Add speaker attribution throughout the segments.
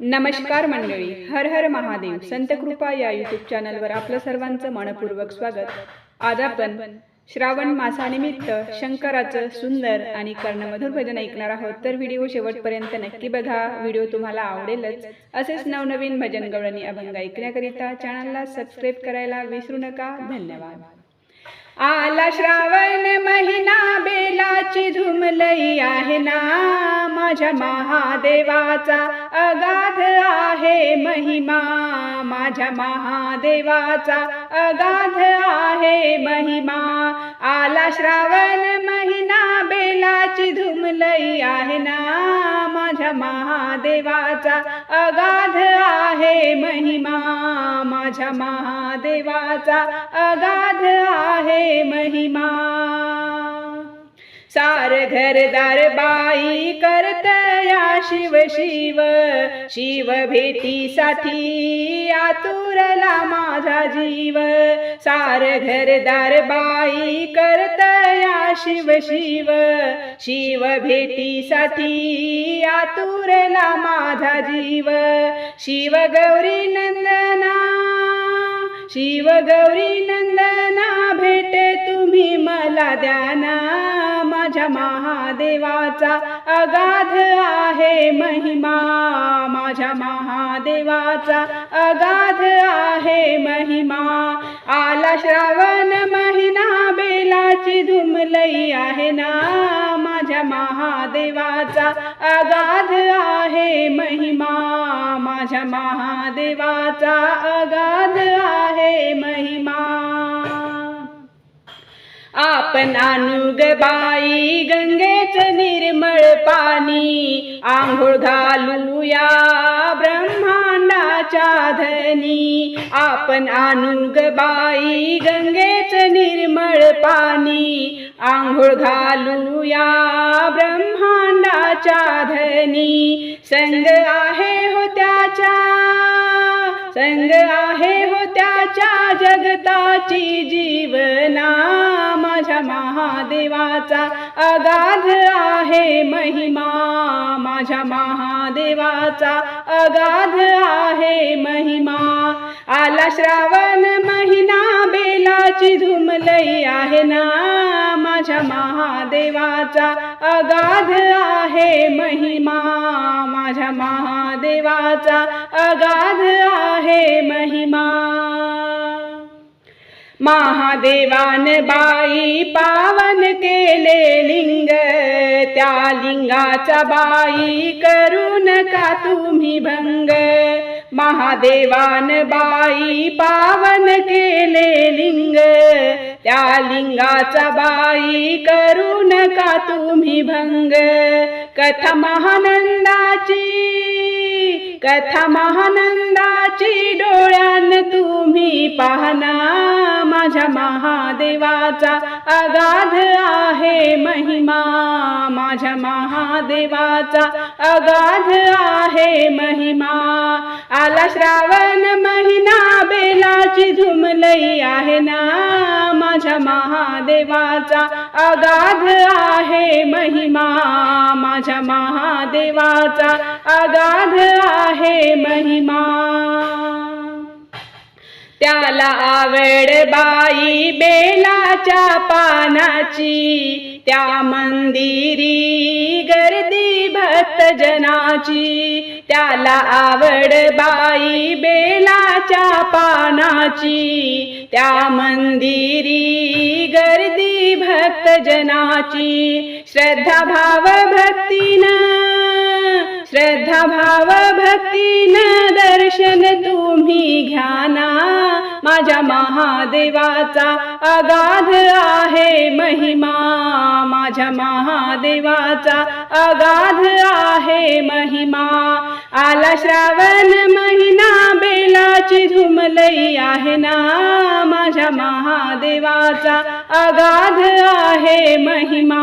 Speaker 1: नमस्कार मंडळी हर हर महादेव. संत कृपा या यूट्यूब चॅनलवर आपलं सर्वांचं मनपूर्वक स्वागत. आज आपण श्रावण मासानिमित्त शंकराचं सुंदर आणि कर्णमधुर भजन ऐकणार आहोत. तर व्हिडिओ शेवटपर्यंत नक्की बघा. व्हिडिओ तुम्हाला आवडेलच. असेच नवनवीन भजन गवळणी अभंग ऐकण्याकरिता चॅनलला सबस्क्राईब करायला विसरू नका. धन्यवाद. आला श्रावण महिना बेलाची धुमलई आहे ना. माझ्या महादेवाचा अगाध आहे महिमा. माझ्या महादेवाचा अगाध आहे महिमा. आला श्रावण महिना बेलाची धुमलई आहे ना. माझ्या महादेवाचा अगाध आहे महिमा माझ्या महादेवाचा. अगाध आहे महिमा. सार घरदार बाई करत या शिव शिव. शिव भेटीसाठी आतुरला माझा जीव. सार घरदार बाई करत या शिव शिव. शिव भेटीसाठी आतुरला माझा जीव. शिव गौरी नंदना शिव गौरी नंदना भेट तुम्ही मला द्या. महादेवाचा अगाध आहे महिमा. माझ्या महादेवाचा अगाध आहे महिमा. आला श्रावण महिना बेलाची धुमलई आहे ना. माझ्या महादेवाचा अगाध आहे महिमा. माझ्या महादेवाचा अगाध आहे महिमा. आपण अनुग बाई गंगेच निर्मळ पाणी. आंघोळ घालूया ब्रह्मांडाच्या धनी. आपण अनुग बाई गंगेच निर्मळ पाणी. आंघोळ घालूया ब्रह्मांडाच्या धनी. संग आहे हो त्याच्या संग आहे त्याच्या जगताची जीवना माझ्या महादेवाचा अगाध आहे महिमा. माझ्या महादेवाचा अगाध आहे महिमा. आला श्रावण महिना बेलाची धुमलई आहे ना. महादेवाचा अगाध आहे महिमा. माझ्या महादेवाचा अगाध आहे महिमा. महादेवान बाई पावन केले लिंग त्या लिंगाचा बाई करू नका तुम्ही भंग? महादेवान बाई पावन केले त्या लिंगाचा बाई करू नका तुम्ही भंग? कथा महानंदाची कथा महानंदाची डोळ्यान तुम्ही पाहना. माझ्या महादेवाचा अगाध आहे महिमा. माझ्या महादेवाचा अगाध आहे महिमा. आला श्रावण महिना बेलाची धुमलई आहे ना. माझ्या महादेवाचा अगाध आहे महिमा. माझ्या महादेवाचा अगाध आहे महिमा. त्याला आवड बाई बेलाच्या पानाची. त्या मंदिरी गर्दी भक्तजनाची त्याला आवड बाई बेलाच्या पानाची. त्या मंदिरी गर्दी भक्तजनाची श्रद्धा भाव भक्तीनं श्रद्धा भाव भक्तीनं दर्शन तुम्ही घ्या ना. माझ्या महादेवाचा अगाध आहे महिमा. माझ्या महादेवाचा अगाध आहे महिमा. आला श्रावण महिना बेलाची धुमलई आहे ना माझ्या महादेवाचा? अगाध आहे महिमा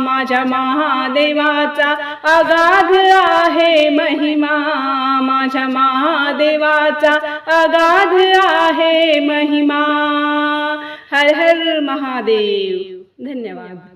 Speaker 1: माझ्या महादेवाचा. अगाध आहे महिमा माझ्या महादेवाचा. अगाध आहे महिमा. हर हर महादेव. धन्यवाद.